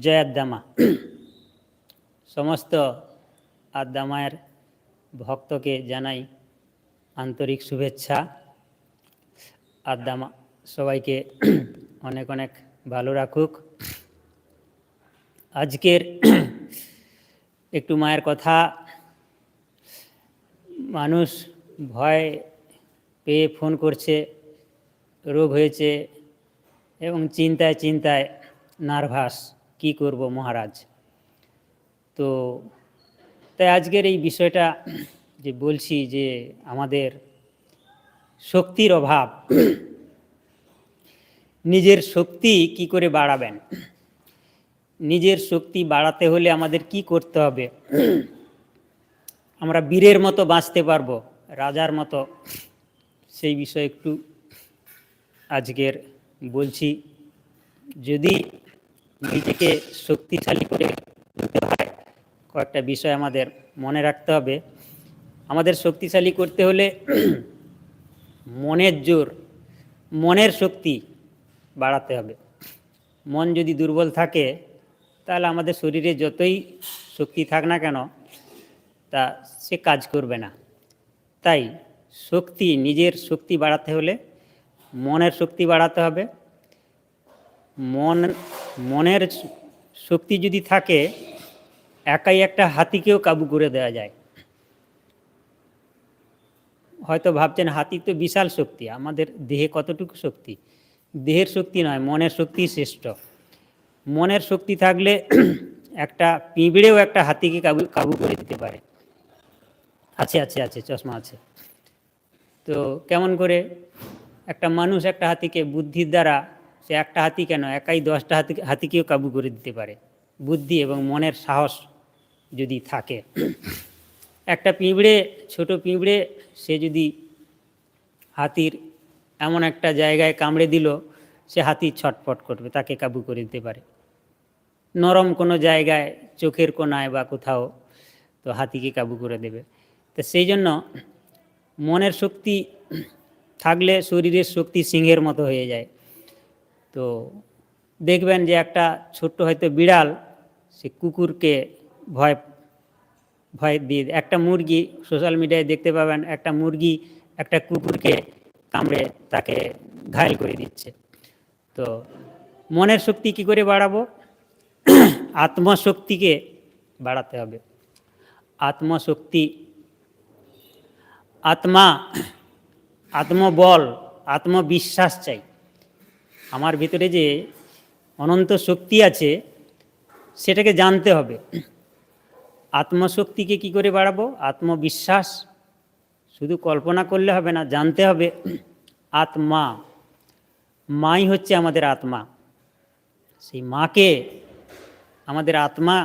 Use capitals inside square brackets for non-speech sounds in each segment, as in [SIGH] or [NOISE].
জয় আদ্দামা সমস্ত আদ্দামায়ের ভক্তকে জানাই আন্তরিক শুভেচ্ছা। আদ্দামা, সবাইকে অনেক অনেক ভালো রাখুক। আজকের একটু মায়ের কথা। মানুষ ভয় পেয়ে ফোন করছে, রোগ হয়েছে এবং চিন্তায় চিন্তায় নার্ভাস। কি করব মহারাজ? তো, তাই আজকের এই বিষয়টা যে বলছি যে আমাদের শক্তির অভাব, নিজের শক্তি কি করে বাড়াবেন? নিজের শক্তি বাড়াতে হলে আমাদের কি করতে হবে? আমরা বীরের মতো বাঁচতে পারব, রাজার মতো। সেই বিষয়ে একটু আজকের বলছি। যদি নিজেকে শক্তিশালী করে তুলতে হয়। কয়েকটা বিষয় আমাদের মনে রাখতে হবে। আমাদের শক্তিশালী করতে হলে মনের জোর, মনের শক্তি বাড়াতে হবে। মন যদি দুর্বল থাকে, তাহলে আমাদের শরীরে যতই শক্তি থাক না কেন, তা সে কাজ করবে না। তাই শক্তি, নিজের শক্তি বাড়াতে হলে মনের শক্তি বাড়াতে হবে। মন মনের শক্তি যদি থাকে, একাই একটা হাতিকেও কাবু করে দেওয়া যায়। হয়তো ভাবছেন, হাতি তো বিশাল শক্তি, আমাদের দেহে কতটুকু শক্তি? দেহের শক্তি নয়, মনের শক্তি শ্রেষ্ঠ। মনের শক্তি থাকলে [CLEARS THROAT] একটা পিঁপড়েও একটা হাতিকে কাবু কাবু করে দিতে পারে। আছে আছে আছে, চশমা আছে। তো কেমন করে একটা মানুষ একটা হাতিকে বুদ্ধির দ্বারা সে একটা হাতি কেন? একাই দশটা হাতি, হাতিকেও কাবু করে দিতে পারে। বুদ্ধি এবং মনের সাহস যদি থাকে। একটা পিঁপড়ে, ছোট পিঁপড়ে, সে যদি হাতির এমন একটা জায়গায় কামড়ে দিল, সে হাতি ছটফট করবে, তাকে কাবু করে দিতে পারে। নরম কোনো জায়গায়, চোখের কোনায় বা কোথাও তো হাতিকে কাবু করে দেবে। তো সেই জন্য মনের শক্তি থাকলে শরীরের শক্তি সিংহের মতো হয়ে যায়। তো দেখবেন যে একটা ছোট্ট হয়তো বিড়াল, সে কুকুরকে ভয় ভয় দিয়ে, একটা মুরগি সোশ্যাল মিডিয়ায় দেখতে পাবেন, একটা মুরগি একটা কুকুরকে কামড়ে তাকে ঘায়ল করে দিচ্ছে। তো মনের শক্তি কি করে বাড়াবো? আত্মশক্তিকে বাড়াতে হবে। আত্মশক্তি, আত্মা, আত্মবল, আত্মবিশ্বাস চাই। আমার ভিতরে যে অনন্ত শক্তি আছে, সেটাকে জানতে হবে। আত্মশক্তিকে কি করে বাড়াবো? আত্মবিশ্বাস। শুধু কল্পনা করলে হবে না, জানতে হবে আত্মা। মাই হচ্ছে আমাদের আত্মা। সেই মাকে আমাদের আত্মা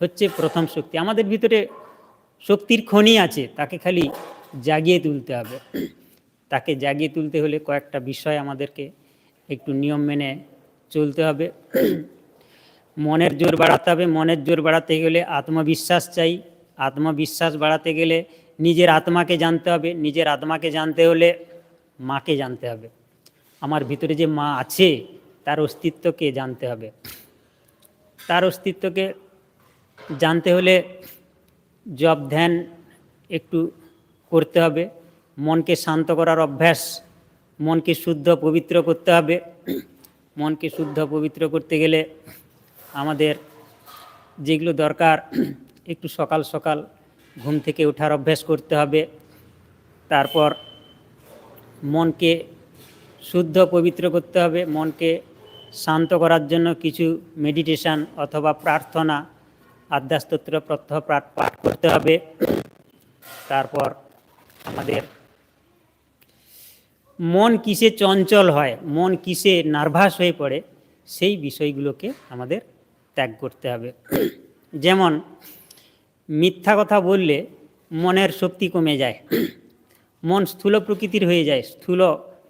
হচ্ছে প্রথম শক্তি। আমাদের ভিতরে শক্তির খনি আছে, তাকে খালি জাগিয়ে তুলতে হবে। তাকে জাগিয়ে তুলতে হলে কয়েকটা বিষয় আমাদেরকে একটু নিয়ম মেনে চলতে হবে। মনের জোর বাড়াতে হবে। মনের জোর বাড়াতে গেলে আত্মবিশ্বাস চাই। আত্মবিশ্বাস বাড়াতে গেলে নিজের আত্মাকে জানতে হবে। নিজের আত্মাকে জানতে হলে মাকে জানতে হবে। আমার ভিতরে যে মা আছে, তার অস্তিত্বকে জানতে হবে। তার অস্তিত্বকে জানতে হলে জব ধ্যান একটু করতে হবে। মনকে শান্ত করার অভ্যাস মনকে শুদ্ধ পবিত্র করতে হবে। মনকে শুদ্ধ পবিত্র করতে গেলে আমাদের যেগুলো দরকার, একটু সকাল সকাল ঘুম থেকে ওঠার অভ্যাস করতে হবে। তারপর মনকে শুদ্ধ পবিত্র করতে হবে, মনকে শান্ত করার জন্য কিছু মেডিটেশন অথবা প্রার্থনা আধ্যাস্তোত্র প্রত্যহ পাঠ করতে হবে। তারপর আমাদের মন কিসে চঞ্চল হয়, মন কিসে নার্ভাস হয়ে পড়ে, সেই বিষয়গুলোকে আমাদের ত্যাগ করতে হবে। যেমন, মিথ্যা কথা বললে মনের শক্তি কমে যায়। মন স্থূল প্রকৃতির হয়ে যায়, স্থূল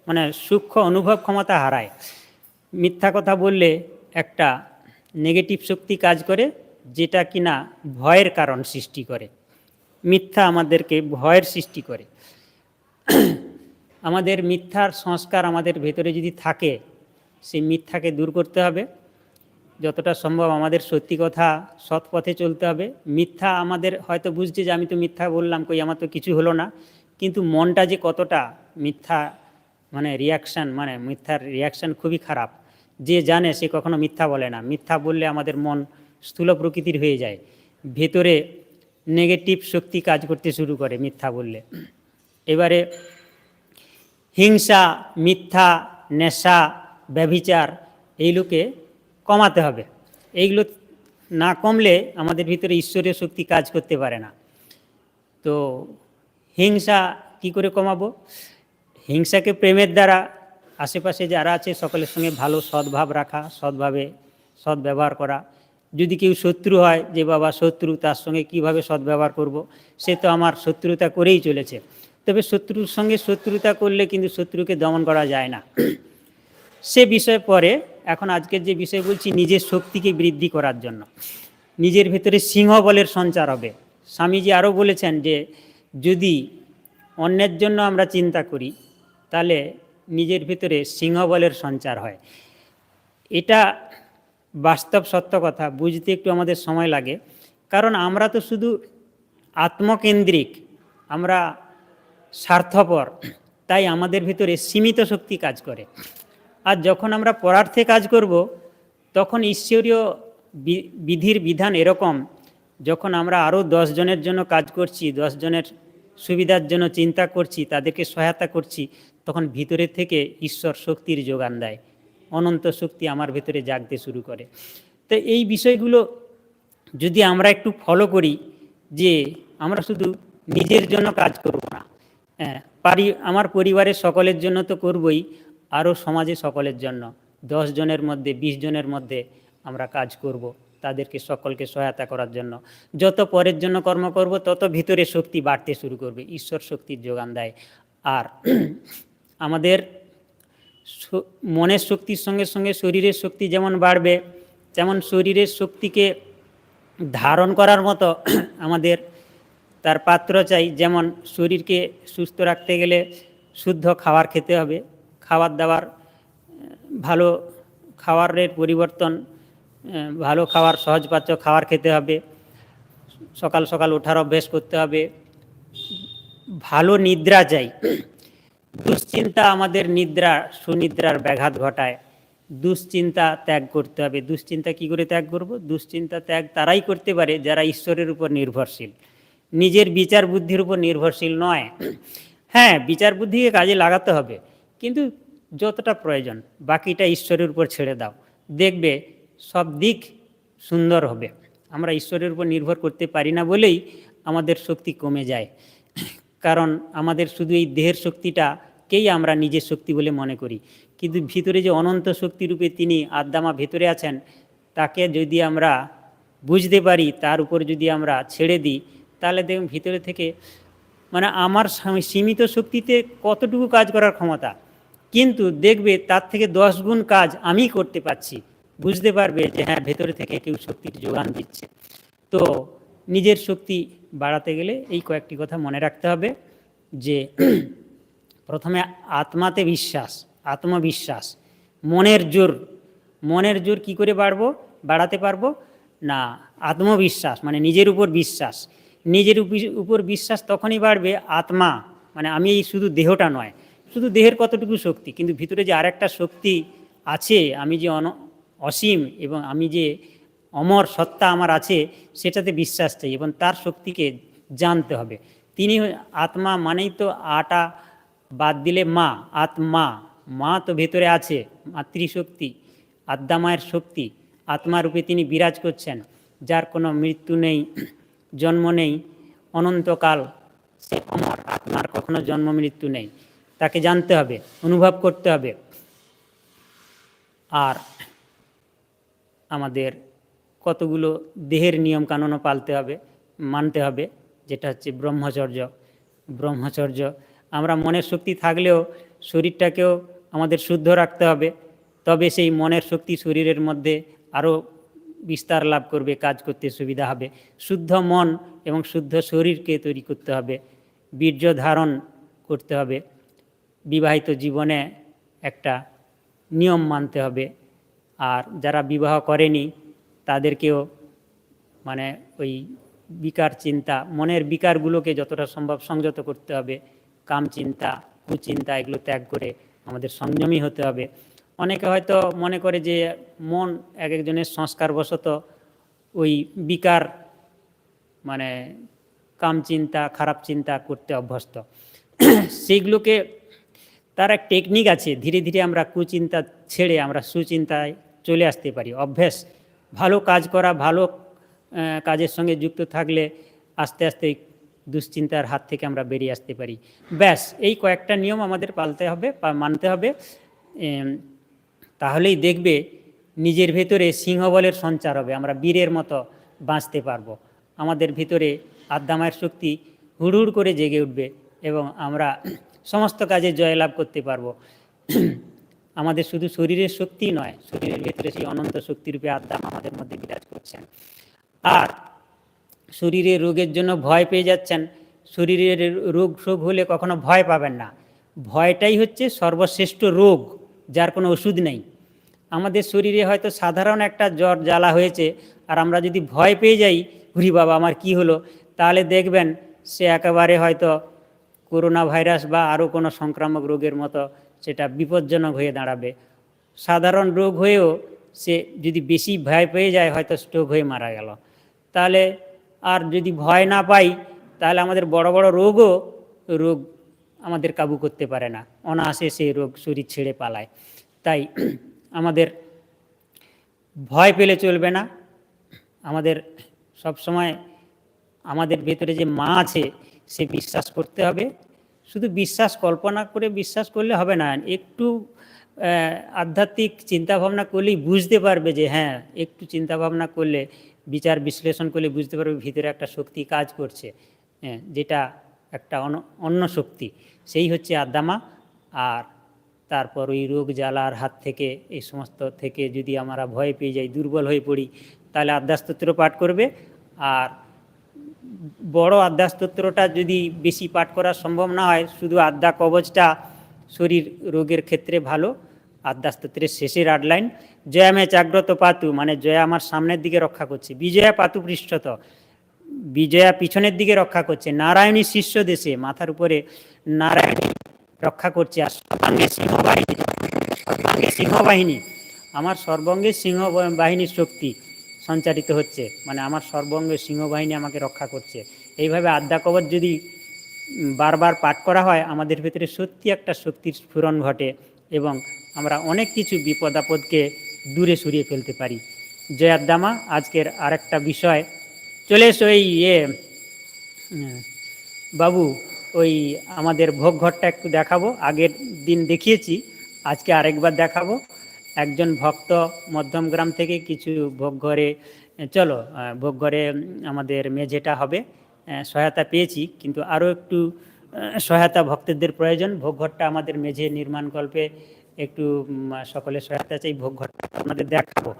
মানে সূক্ষ্ম অনুভব ক্ষমতা হারায়। মিথ্যা কথা বললে একটা নেগেটিভ শক্তি কাজ করে, যেটা কিনা ভয়ের কারণ সৃষ্টি করে। মিথ্যা আমাদেরকে ভয়ের সৃষ্টি করে। আমাদের মিথ্যার সংস্কার আমাদের ভেতরে যদি থাকে, সেই মিথ্যাকে দূর করতে হবে। যতটা সম্ভব আমাদের সত্যি কথা সৎ পথে চলতে হবে। মিথ্যা আমাদের হয়তো বুঝছে যে আমি তো মিথ্যা বললাম, কই আমার তো কিছু হলো না। কিন্তু মনটা যে কতটা মিথ্যা মানে রিয়াকশান মানে মিথ্যার রিয়াকশান খুবই খারাপ। যে জানে সে কখনো মিথ্যা বলে না। মিথ্যা বললে আমাদের মন স্থূল প্রকৃতির হয়ে যায়। ভেতরে নেগেটিভ শক্তি কাজ করতে শুরু করে মিথ্যা বললে। এবারে হিংসা, মিথ্যা, নেশা, ব্যভিচার এইগুলোকে কমাতে হবে। এইগুলো না কমলে আমাদের ভিতরে ঈশ্বরীয় শক্তি কাজ করতে পারে না। তো হিংসা কি করে কমাবো? হিংসাকে প্রেমের দ্বারা আশেপাশে যারা আছে সকলের সঙ্গে ভালো সদ্ভাব রাখা সৎভাবে সৎ ব্যবহার করা। যদি কেউ শত্রু হয় যে বাবা শত্রু, তার সঙ্গে কীভাবে সদ্ব্যবহার করব? সে তো আমার শত্রুতা করেই চলেছে। তবে শত্রুর সঙ্গে শত্রুতা করলে কিন্তু শত্রুকে দমন করা যায় না। সে বিষয় পরে, এখন আজকের যে বিষয় বলছি, নিজের শক্তিকে বৃদ্ধি করার জন্য। নিজের ভেতরে সিংহ বলের সঞ্চার হবে। স্বামীজি আরও বলেছেন যে, যদি অন্যের জন্য আমরা চিন্তা করি, তাহলে নিজের ভেতরে সিংহ বলের সঞ্চার হয়। এটা বাস্তব সত্য কথা, বুঝতে একটু আমাদের সময় লাগে। কারণ আমরা তো শুধু আত্মকেন্দ্রিক, আমরা স্বার্থপর। তাই আমাদের ভিতরে সীমিত শক্তি কাজ করে। আর যখন আমরা পরার্থে কাজ করব, তখন ঈশ্বরীয় বিধির বিধান এরকম, যখন আমরা আরও জনের জন্য কাজ করছি জনের সুবিধার জন্য চিন্তা করছি, তাদেরকে সহায়তা করছি, তখন ভিতরে থেকে ঈশ্বর শক্তির যোগান দেয়। অনন্ত শক্তি আমার ভিতরে জাগতে শুরু করে। তো এই বিষয়গুলো যদি আমরা একটু ফলো করি, যে আমরা শুধু নিজের জন্য কাজ করব না পারি, আমার পরিবারের সকলের জন্য তো করবই, আরও সমাজে সকলের জন্য। দশ জনের মধ্যে, বিশ জনের মধ্যে আমরা কাজ করব, তাদেরকে সকলকে সহায়তা করার জন্য। যত পরের জন্য কর্ম করব, তত ভিতরে শক্তি বাড়তে শুরু করবে, ঈশ্বর শক্তির যোগান দেয়। আর [CLEARS THROAT] আমাদের মনের শক্তির সঙ্গে সঙ্গে শরীরের শক্তি যেমন বাড়বে, তেমন শরীরের শক্তিকে ধারণ করার মতো [CLEARS THROAT] আমাদের তার পাত্র চাই। যেমন শরীরকে সুস্থ রাখতে গেলে শুদ্ধ খাবার খেতে হবে। খাবার দাবার ভালো খাবারের পরিবর্তন ভালো খাবার, সহজপাচ্য খাবার খেতে হবে। সকাল সকাল ওঠার অভ্যেস করতে হবে। ভালো নিদ্রা চাই। দুশ্চিন্তা আমাদের নিদ্রা, সুনিদ্রার ব্যাঘাত ঘটায়। দুশ্চিন্তা ত্যাগ করতে হবে। দুশ্চিন্তা কি করে ত্যাগ করব? দুশ্চিন্তা ত্যাগ তারাই করতে পারে যারা ঈশ্বরের উপর নির্ভরশীল। নিজের বিচার বুদ্ধির উপর নির্ভরশীল নয়। হ্যাঁ বিচার বুদ্ধিকে কাজে লাগাতে হবে, কিন্তু যতটা প্রয়োজন, বাকিটা ঈশ্বরের উপর ছেড়ে দাও। দেখবে সব দিক সুন্দর হবে। আমরা ঈশ্বরের উপর নির্ভর করতে পারি না বলেই আমাদের শক্তি কমে যায়। কারণ আমাদের শুধু এই দেহের শক্তিটাকেই আমরা নিজের শক্তি বলে মনে করি। কিন্তু ভিতরে যে অনন্ত শক্তি রূপে তিনি আদ্দামা ভেতরে আছেন, তাকে যদি আমরা বুঝতে পারি, তার উপর যদি আমরা ছেড়ে দিই তাহলে দেখুন ভিতরে থেকে মানে আমার সীমিত শক্তিতে কতটুকু কাজ করার ক্ষমতা? কিন্তু দেখবে তার থেকে দশ গুণ কাজ আমি করতে পারছি। বুঝতে পারবে যে হ্যাঁ ভেতরে থেকে কেউ শক্তির যোগান দিচ্ছে। তো নিজের শক্তি বাড়াতে গেলে এই কয়েকটি কথা মনে রাখতে হবে যে [CLEARS THROAT] প্রথমে আত্মাতে বিশ্বাস, আত্মবিশ্বাস, মনের জোর। মনের জোর কি করে বাড়বো? বাড়াতে পারব? না, আত্মবিশ্বাস মানে নিজের উপর বিশ্বাস। নিজের উপর বিশ্বাস তখনই বাড়বে আত্মা। মানে আমি এই শুধু দেহটা নয়, শুধু দেহের কতটুকু শক্তি, কিন্তু ভিতরে যে আরেকটা শক্তি আছে, আমি যে অন, অসীম এবং আমি যে অমর সত্তা আমার আছে, সেটাতে বিশ্বাস চাই এবং তার শক্তিকে জানতে হবে। তিনি আত্মা মানেই তো আটা, বাদ দিলে মা, আত্মা। মা তো ভেতরে আছে, মাতৃশক্তি আদ্যামায়ের শক্তি। আত্মারূপে তিনি বিরাজ করছেন, যার কোনো মৃত্যু নেই। জন্ম নেই, অনন্তকাল সে অমর আত্মার, কখনো জন্ম মৃত্যু নেই। তাকে জানতে হবে, অনুভব করতে হবে। আর আমাদের কতগুলো দেহের নিয়ম কানুনও পালতে হবে, মানতে হবে, যেটা হচ্ছে ব্রহ্মচর্য। ব্রহ্মচর্য, আমরা মনের শক্তি থাকলেও শরীরটাকেও আমাদের শুদ্ধ রাখতে হবে, তবে সেই মনের শক্তি শরীরের মধ্যে আরও বিস্তার লাভ করবে, কাজ করতে সুবিধা হবে। শুদ্ধ মন এবং শুদ্ধ শরীরকে তৈরি করতে হবে, বীর্য ধারণ করতে হবে, বিবাহিত জীবনে একটা নিয়ম মানতে হবে। আর যারা বিবাহ করেনি, তাদেরকেও মানে ওই বিকার চিন্তা, মনের বিকারগুলোকে যতটা সম্ভব সংযত করতে হবে। কাম চিন্তা, কুচিন্তা, এগুলো ত্যাগ করে আমাদের সংযমী হতে হবে। অনেকে হয়তো মনে করে যে মন এক একজনের সংস্কারবশত ওই বিকার মানে কাম চিন্তা খারাপ চিন্তা করতে অভ্যস্ত। সেইগুলোকে তার এক টেকনিক আছে, ধীরে ধীরে আমরা কুচিন্তা ছেড়ে আমরা সুচিন্তায় চলে আসতে পারি। অভ্যেস, ভালো কাজ করা, ভালো কাজের সঙ্গে যুক্ত থাকলে আস্তে আস্তে দুশ্চিন্তার হাত থেকে আমরা বেরিয়ে আসতে পারি। ব্যাস, এই কয়েকটা নিয়ম আমাদের পালতে হবে মানতে হবে। তাহলেই দেখবে নিজের ভেতরে সিংহবলের সঞ্চার হবে, আমরা বীরের মতো বাঁচতে পারব। আমাদের ভিতরে আদ্যামায়ের শক্তি হুড়হুড় করে জেগে উঠবে এবং আমরা সমস্ত কাজে জয়লাভ করতে পারব। আমাদের শুধু শরীরের শক্তি নয়, শরীরের ভেতরে সেই অনন্ত শক্তিরূপে আদ্যাম আমাদের মধ্যে বিরাজ করছেন। আর শরীরে রোগের জন্য ভয় পেয়ে যাচ্ছেন। শরীরের রোগ শোক হলে কখনো ভয় পাবেন না। ভয়টাই হচ্ছে সর্বশ্রেষ্ঠ রোগ। যার কোনো ওষুধ নেই। আমাদের শরীরে হয়তো সাধারণ একটা জ্বর জ্বালা হয়েছে, আর আমরা যদি ভয় পেয়ে যাই হুরি বাবা, আমার কি হলো? তাহলে দেখবেন সে একেবারে হয়তো করোনা ভাইরাস বা আরও কোনো সংক্রামক রোগের মতো সেটা বিপজ্জনক হয়ে দাঁড়াবে। সাধারণ রোগ হয়েও সে যদি বেশি ভয় পেয়ে যায়, হয়তো স্ট্রোক হয়ে মারা গেল। তাহলে আর যদি ভয় না পাই, তাহলে আমাদের বড় বড় রোগও রোগ আমাদের কাবু করতে পারে না। অনায়াসে সেই রোগ শরীর ছেড়ে পালায়। তাই আমাদের ভয় পেলে চলবে না। আমাদের সব সময় আমাদের ভেতরে যে মা আছে, সে বিশ্বাস করতে হবে। শুধু বিশ্বাস, কল্পনা করে বিশ্বাস করলে হবে না। একটু আধ্যাত্মিক চিন্তাভাবনা করলেই বুঝতে পারবে যে হ্যাঁ একটু চিন্তাভাবনা করলে, বিচার বিশ্লেষণ করলে বুঝতে পারবে, ভিতরে একটা শক্তি কাজ করছে। যেটা একটা অন- অন্য শক্তি। সেই হচ্ছে আদ্দামা। আর তারপর ওই রোগ জ্বালার হাত থেকে, এই সমস্ত থেকে যদি আমরা ভয় পেয়ে যাই, দুর্বল হয়ে পড়ি, তাহলে আদ্যাস্তোত্র পাঠ করবে। আর বড় আদ্যাস্তোত্রটা যদি বেশি পাঠ করা সম্ভব না হয়, শুধু আদ্যা কবচটা শরীর রোগের ক্ষেত্রে ভালো। আদ্যাস্তোত্রের শেষের আট লাইন জয়ামে জাগ্রত পাতু মানে জয়া আমার সামনের দিকে রক্ষা করছে। বিজয়া পাতু পৃষ্ঠত। বিজয়া পিছনের দিকে রক্ষা করছে। নারায়ণী শীর্ষ দেশে, মাথার উপরে নারায়ণী রক্ষা করছে। আর সর্বাঙ্গে সিংহবাহিনী সর্বাঙ্গে সিংহবাহিনী, আমার সর্বাঙ্গে সিংহ বাহিনীর শক্তি সঞ্চারিত হচ্ছে। মানে আমার সর্বাঙ্গে সিংহবাহিনী আমাকে রক্ষা করছে। এইভাবে আদ্যা কবচ যদি বারবার পাঠ করা হয়, আমাদের ভেতরে সত্যি একটা শক্তির স্ফুরণ ঘটে এবং আমরা অনেক কিছু বিপদ আপদকে দূরে সরিয়ে ফেলতে পারি। জয়াদ্দামা আজকের আরেকটা বিষয় চলে এসো এই ইয়ে বাবু, ওই আমাদের ভোগ ঘরটা একটু দেখাবো। আগের দিন দেখিয়েছি, আজকে আরেকবার দেখাবো। একজন ভক্ত মধ্যমগ্রাম থেকে কিছু ভোগ ঘরে, চলো ভোগ ঘরে আমাদের মেঝেটা হবে সহায়তা পেয়েছি, কিন্তু আরও একটু সহায়তা ভক্তদের প্রয়োজন। ভোগ ঘরটা আমাদের মেঝে নির্মাণ নির্মাণকল্পে একটু সকলের সহায়তা চাই, ভোগ ঘরটা আপনাদের দেখাবো।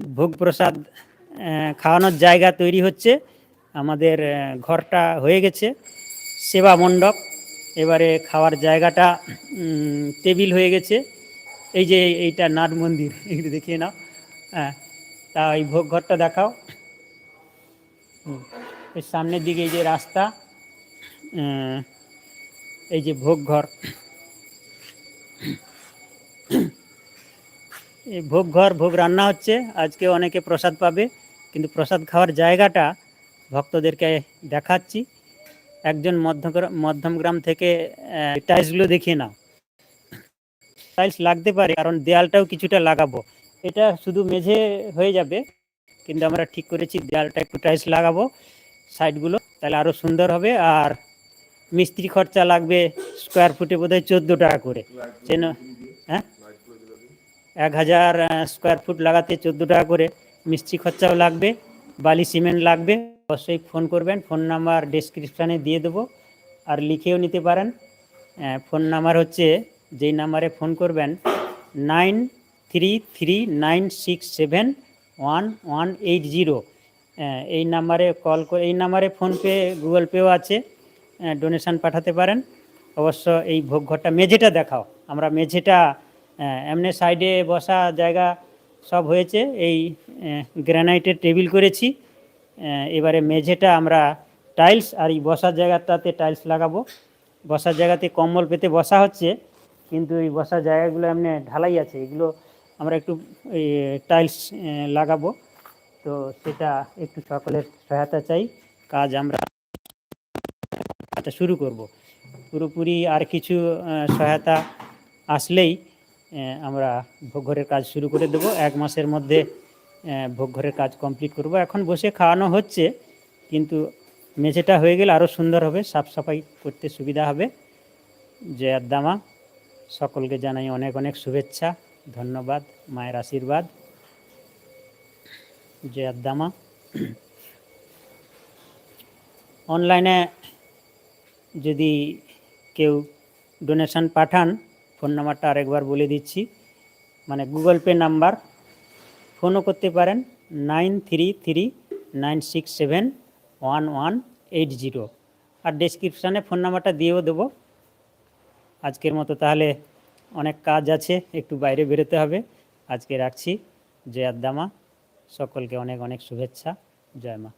ভোগ প্রসাদ খাওয়ানোর জায়গা তৈরি হচ্ছে। আমাদের ঘরটা হয়ে গেছে। সেবা মণ্ডপ, এবারে খাওয়ার জায়গাটা টেবিল হয়ে গেছে। এই যে এইটা নাট মন্দির, একটু দেখিয়ে নাও। হ্যাঁ তা এই ভোগ ঘরটা দেখাও। এর সামনের দিকে এই যে রাস্তা এই যে ভোগ ঘর। ভোগ ঘর, ভোগ রান্না হচ্ছে। আজকে অনেকে প্রসাদ পাবে, কিন্তু প্রসাদ খাওয়ার জায়গাটা ভক্তদেরকে দেখাচ্ছি। একজন মধ্যগ্রাম মধ্যমগ্রাম থেকে টাইলসগুলো দেখিয়ে নাও। টাইলস লাগতে পারে, কারণ দেয়ালটাও কিছুটা লাগাবো। এটা শুধু মেঝে হয়ে যাবে, কিন্তু আমরা ঠিক করেছি দেয়ালটা একটু টাইলস লাগাবো সাইডগুলো তাহলে আরও সুন্দর হবে। আর মিস্ত্রি খরচা লাগবে স্কোয়ার ফুটে বোধহয় চোদ্দ টাকা করে। যেন হ্যাঁ? এক হাজার স্কোয়ার ফুট লাগাতে চোদ্দ টাকা করে। মিস্ত্রি খরচাও লাগবে, বালি সিমেন্ট লাগবে, অবশ্যই ফোন করবেন। ফোন নাম্বার ডেসক্রিপশানে দিয়ে দেবো আর লিখেও নিতে পারেন। ফোন নাম্বার হচ্ছে, যেই নাম্বারে ফোন করবেন nine three three nine six seven one one eight zero এই নাম্বারে কল করে, এই নাম্বারে ফোনপে গুগল পেও আছে। ডোনেশন পাঠাতে পারেন। অবশ্য এই ভোগ ঘরটা মেঝেটা দেখাও। আমরা মেঝেটা এমনি সাইডে বসা জায়গা সব হয়েছে। এই গ্রানাইটের টেবিল করেছি। এবারে মেঝেটা আমরা টাইলস আর এই বসার জায়গাটাতে টাইলস লাগাবো। বসার জায়গাতে কম্বল পেতে বসা হচ্ছে, কিন্তু এই বসার জায়গাগুলো এমনি ঢালাই আছে। এগুলো আমরা একটু টাইলস লাগাবো। তো সেটা একটু সকলের সহায়তা চাই। কাজ আমরা কাজটা শুরু করব। পুরোপুরি আর কিছু সহায়তা আসলেই আমরা ভোগঘরের কাজ শুরু করে দেব। এক মাসের মধ্যে ভোগঘরের কাজ কমপ্লিট করব। এখন বসে খাওয়ানো হচ্ছে, কিন্তু মেঝেটা হয়ে গেলে আরও সুন্দর হবে সাফ সাফাই করতে সুবিধা হবে। জয়ার দামা, সকলকে জানাই অনেক অনেক শুভেচ্ছা, ধন্যবাদ, মায়ের আশীর্বাদ। জয়ার দামা। অনলাইনে যদি কেউ ডোনেশন পাঠান ফোন নাম্বারটা আরেকবার বলে দিচ্ছি। মানে গুগল পে নাম্বার। ফোনও করতে পারেন nine three three nine six seven one one eight zero. আর ডেসক্রিপশানে ফোন নাম্বারটা দিয়েও দেবো। আজকের মতো তাহলে অনেক কাজ আছে, একটু বাইরে বেরোতে হবে। আজকে রাখছি। জয়াদ্দামা সকলকে অনেক অনেক শুভেচ্ছা। জয় মা।